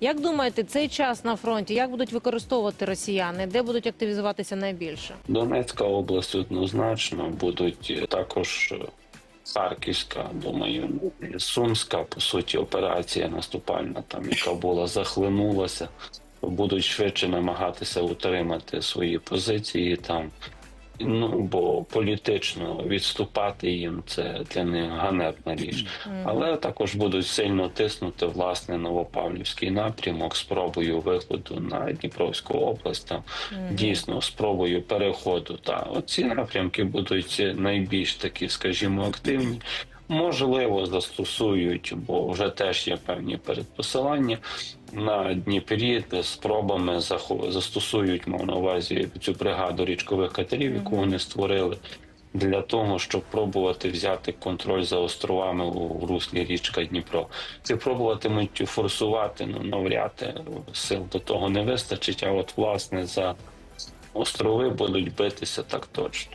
Як думаєте, цей час на фронті як будуть використовувати росіяни? Де будуть активізуватися найбільше? Донецька область однозначно будуть також е, Харківська, думаю, Сумська, по суті, операція наступальна, там яка була захлинулася. Будуть швидше намагатися утримати свої позиції там. Ну бо політично відступати їм це для них ганебна річ. Але також будуть сильно тиснути власне Новопавлівський напрямок спробою виходу на Дніпровську область. Там дійсно спробою переходу. Та оці напрямки будуть найбільш такі, скажімо, активні. Можливо, застосують, бо вже теж є певні передпосилання на Дніпрі, спробами застосують мав на увазі цю бригаду річкових катерів, яку вони створили. Для того щоб пробувати взяти контроль за островами у руслі річка Дніпро, це пробуватимуть форсувати. Ну навряд е, сил до того не вистачить. А от власне за острови будуть битися так точно.